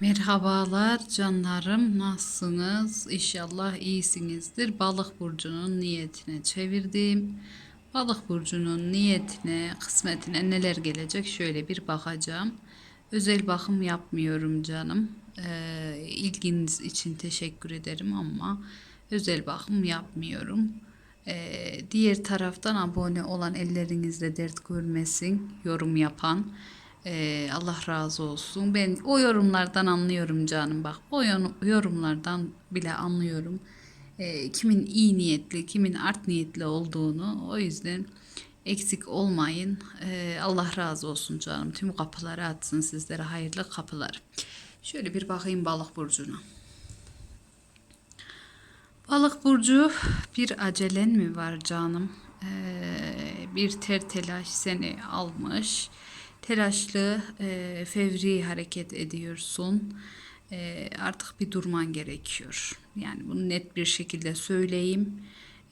Merhabalar canlarım nasılsınız? İnşallah iyisinizdir. Balık burcunun niyetine çevirdim. Balık burcunun niyetine, kısmetine neler gelecek şöyle bir bakacağım. Özel bakım yapmıyorum canım. Ee, ilginiz için teşekkür ederim ama özel bakım yapmıyorum. Ee, diğer taraftan abone olan ellerinizde dert görmesin yorum yapan. Ee, Allah razı olsun. Ben o yorumlardan anlıyorum canım bak. O yorumlardan bile anlıyorum. Ee, kimin iyi niyetli, kimin art niyetli olduğunu. O yüzden eksik olmayın. Ee, Allah razı olsun canım. Tüm kapıları atsın sizlere hayırlı kapılar. Şöyle bir bakayım balık burcuna. Balık burcu bir acelen mi var canım? Ee, bir ter telaş seni almış. Telaşlı, e, fevri hareket ediyorsun. Ee, artık bir durman gerekiyor. Yani bunu net bir şekilde söyleyeyim.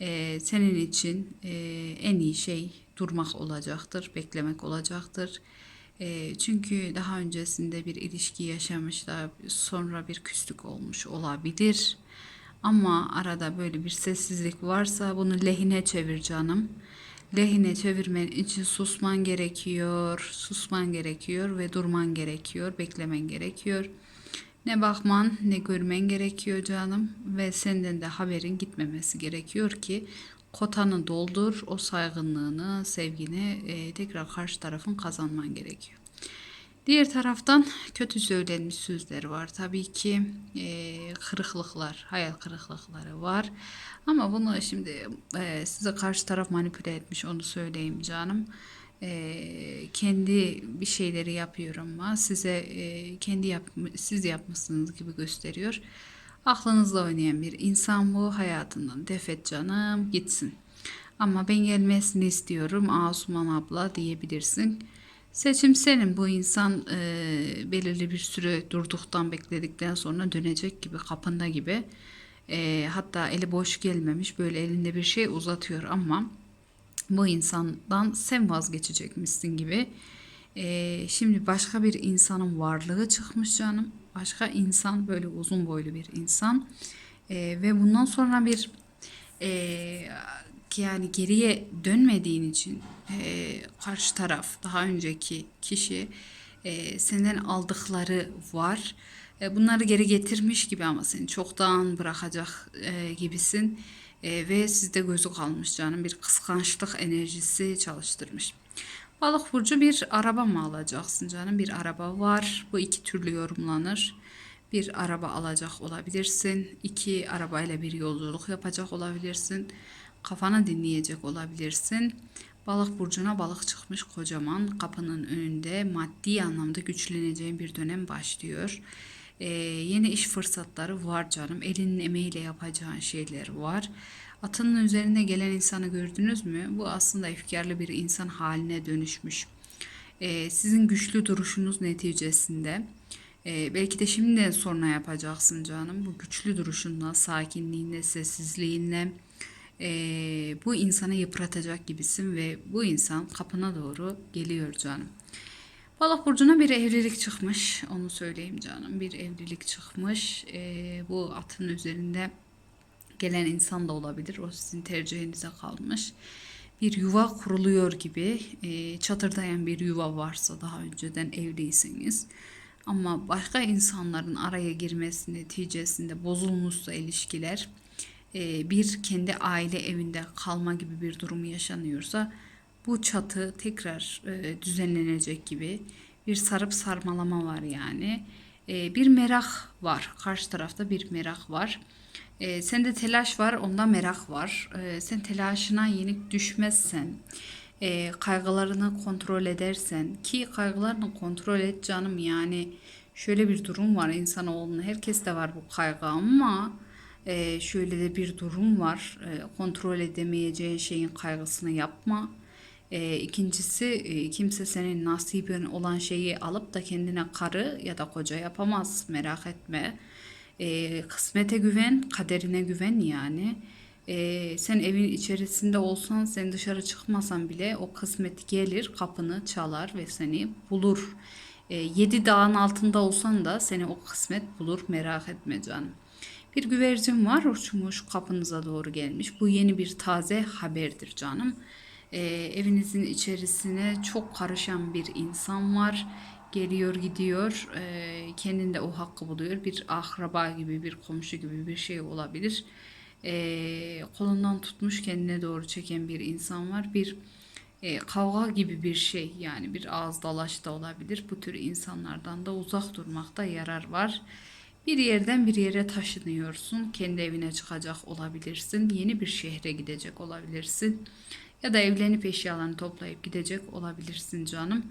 Ee, senin için e, en iyi şey durmak olacaktır, beklemek olacaktır. Ee, çünkü daha öncesinde bir ilişki yaşamışlar, sonra bir küslük olmuş olabilir. Ama arada böyle bir sessizlik varsa bunu lehine çevir canım. Lehine çevirmen için susman gerekiyor, susman gerekiyor ve durman gerekiyor, beklemen gerekiyor. Ne bakman ne görmen gerekiyor canım ve senden de haberin gitmemesi gerekiyor ki kotanı doldur, o saygınlığını, sevgini e, tekrar karşı tarafın kazanman gerekiyor. Diğer taraftan kötü söylenmiş sözler var. Tabii ki e, kırıklıklar, hayal kırıklıkları var. Ama bunu şimdi e, size karşı taraf manipüle etmiş onu söyleyeyim canım. E, kendi bir şeyleri yapıyor ama size e, kendi yap, siz yapmışsınız gibi gösteriyor. Aklınızla oynayan bir insan bu hayatından defet canım gitsin. Ama ben gelmesini istiyorum Asuman abla diyebilirsin. Seçim senin. Bu insan e, belirli bir süre durduktan bekledikten sonra dönecek gibi kapında gibi. E, hatta eli boş gelmemiş böyle elinde bir şey uzatıyor ama bu insandan sen vazgeçecekmişsin gibi. E, şimdi başka bir insanın varlığı çıkmış canım. Başka insan böyle uzun boylu bir insan. E, ve bundan sonra bir e, yani geriye dönmediğin için e, karşı taraf daha önceki kişi e, senden aldıkları var. E, bunları geri getirmiş gibi ama seni çoktan bırakacak e, gibisin. E, ve sizde gözü kalmış canım bir kıskançlık enerjisi çalıştırmış. Balık burcu bir araba mı alacaksın canım? Bir araba var. Bu iki türlü yorumlanır. Bir araba alacak olabilirsin. İki arabayla bir yolculuk yapacak olabilirsin. Kafanı dinleyecek olabilirsin. Balık burcuna balık çıkmış kocaman kapının önünde maddi anlamda güçleneceğin bir dönem başlıyor. Ee, yeni iş fırsatları var canım. Elinin emeğiyle yapacağın şeyler var. Atının üzerinde gelen insanı gördünüz mü? Bu aslında efkarlı bir insan haline dönüşmüş. Ee, sizin güçlü duruşunuz neticesinde ee, belki de şimdiden sonra yapacaksın canım. Bu güçlü duruşunla, sakinliğinle, sessizliğinle ee, bu insanı yıpratacak gibisin ve bu insan kapına doğru geliyor canım. Balık burcuna bir evlilik çıkmış. Onu söyleyeyim canım. Bir evlilik çıkmış. Ee, bu atın üzerinde gelen insan da olabilir. O sizin tercihinize kalmış. Bir yuva kuruluyor gibi e, çatırdayan bir yuva varsa daha önceden evliyseniz ama başka insanların araya girmesi neticesinde bozulmuşsa ilişkiler e, bir kendi aile evinde kalma gibi bir durum yaşanıyorsa bu çatı tekrar düzenlenecek gibi bir sarıp sarmalama var yani. Bir merak var. Karşı tarafta bir merak var. Sende telaş var, onda merak var. Sen telaşına yenik düşmezsen, kaygılarını kontrol edersen ki kaygılarını kontrol et canım yani şöyle bir durum var insanoğlunun herkeste var bu kaygı ama e, şöyle de bir durum var e, kontrol edemeyeceğin şeyin kaygısını yapma. E, ikincisi e, kimse senin nasibin olan şeyi alıp da kendine karı ya da koca yapamaz merak etme. E, kısmete güven, kaderine güven yani. E, sen evin içerisinde olsan, sen dışarı çıkmasan bile o kısmet gelir, kapını çalar ve seni bulur. E, yedi dağın altında olsan da seni o kısmet bulur merak etme canım. Bir güvercin var uçmuş kapınıza doğru gelmiş. Bu yeni bir taze haberdir canım. E, evinizin içerisine çok karışan bir insan var. Geliyor gidiyor e, kendinde o hakkı buluyor. Bir akraba gibi bir komşu gibi bir şey olabilir. E, kolundan tutmuş kendine doğru çeken bir insan var. Bir e, kavga gibi bir şey yani bir ağız dalaş da olabilir. Bu tür insanlardan da uzak durmakta yarar var. Bir yerden bir yere taşınıyorsun. Kendi evine çıkacak olabilirsin. Yeni bir şehre gidecek olabilirsin. Ya da evlenip eşyalarını toplayıp gidecek olabilirsin canım.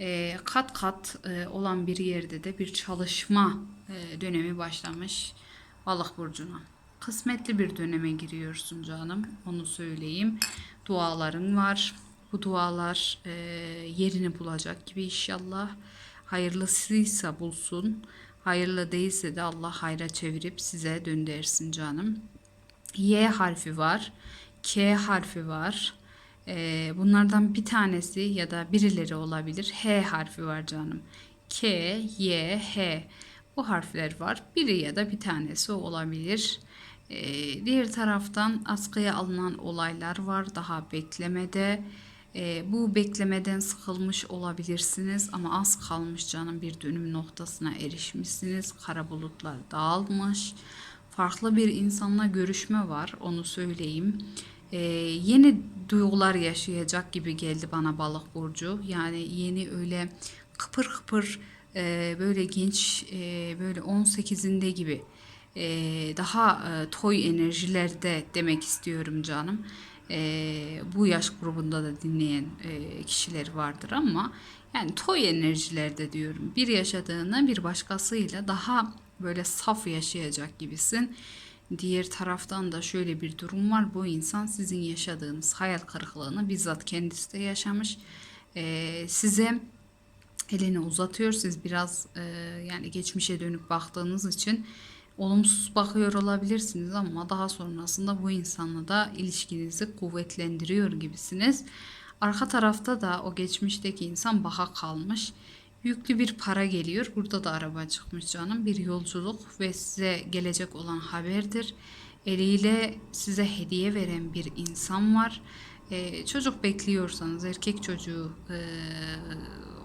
E, kat kat e, olan bir yerde de bir çalışma e, dönemi başlamış balık burcuna. Kısmetli bir döneme giriyorsun canım. Onu söyleyeyim. Duaların var. Bu dualar e, yerini bulacak gibi inşallah. Hayırlısıysa bulsun. Hayırlı değilse de Allah hayra çevirip size döndersin canım. Y harfi var. K harfi var. Ee, bunlardan bir tanesi ya da birileri olabilir. H harfi var canım. K, Y, H. Bu harfler var. Biri ya da bir tanesi olabilir. Ee, diğer taraftan askıya alınan olaylar var. Daha beklemede. Ee, bu beklemeden sıkılmış olabilirsiniz ama az kalmış canım bir dönüm noktasına erişmişsiniz. Kara bulutlar dağılmış. Farklı bir insanla görüşme var onu söyleyeyim. Ee, yeni duygular yaşayacak gibi geldi bana balık burcu. Yani yeni öyle kıpır kıpır e, böyle genç e, böyle 18'inde gibi e, daha e, toy enerjilerde demek istiyorum canım. E, bu yaş grubunda da dinleyen e, kişiler vardır ama yani toy enerjilerde diyorum. Bir yaşadığını bir başkasıyla daha böyle saf yaşayacak gibisin. Diğer taraftan da şöyle bir durum var. Bu insan sizin yaşadığınız hayal kırıklığını bizzat kendisi de yaşamış. E, size elini uzatıyor. Siz biraz e, yani geçmişe dönüp baktığınız için olumsuz bakıyor olabilirsiniz ama daha sonrasında bu insanla da ilişkinizi kuvvetlendiriyor gibisiniz. Arka tarafta da o geçmişteki insan baka kalmış. Yüklü bir para geliyor. Burada da araba çıkmış canım. Bir yolculuk ve size gelecek olan haberdir. Eliyle size hediye veren bir insan var. Ee, çocuk bekliyorsanız erkek çocuğu e,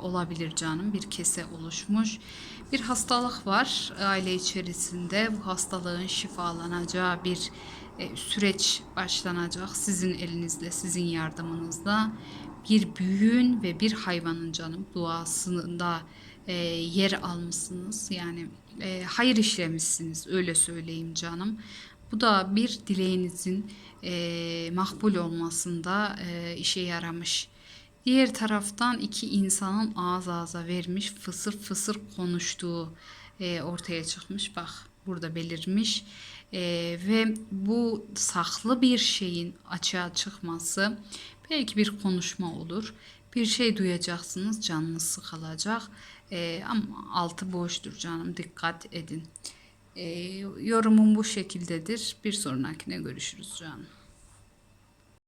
olabilir canım. Bir kese oluşmuş. Bir hastalık var aile içerisinde. Bu hastalığın şifalanacağı bir e, süreç başlanacak. Sizin elinizle, sizin yardımınızla bir büyüğün ve bir hayvanın canım duasında e, yer almışsınız. Yani e, hayır işlemişsiniz öyle söyleyeyim canım. Bu da bir dileğinizin e, makbul olmasında e, işe yaramış. Diğer taraftan iki insanın ağız ağza vermiş fısır fısır konuştuğu e, ortaya çıkmış. Bak burada belirmiş. E, ve bu saklı bir şeyin açığa çıkması belki bir konuşma olur. Bir şey duyacaksınız canınız sıkılacak. E, ama altı boştur canım dikkat edin. E, yorumum bu şekildedir. Bir sonrakine görüşürüz canım.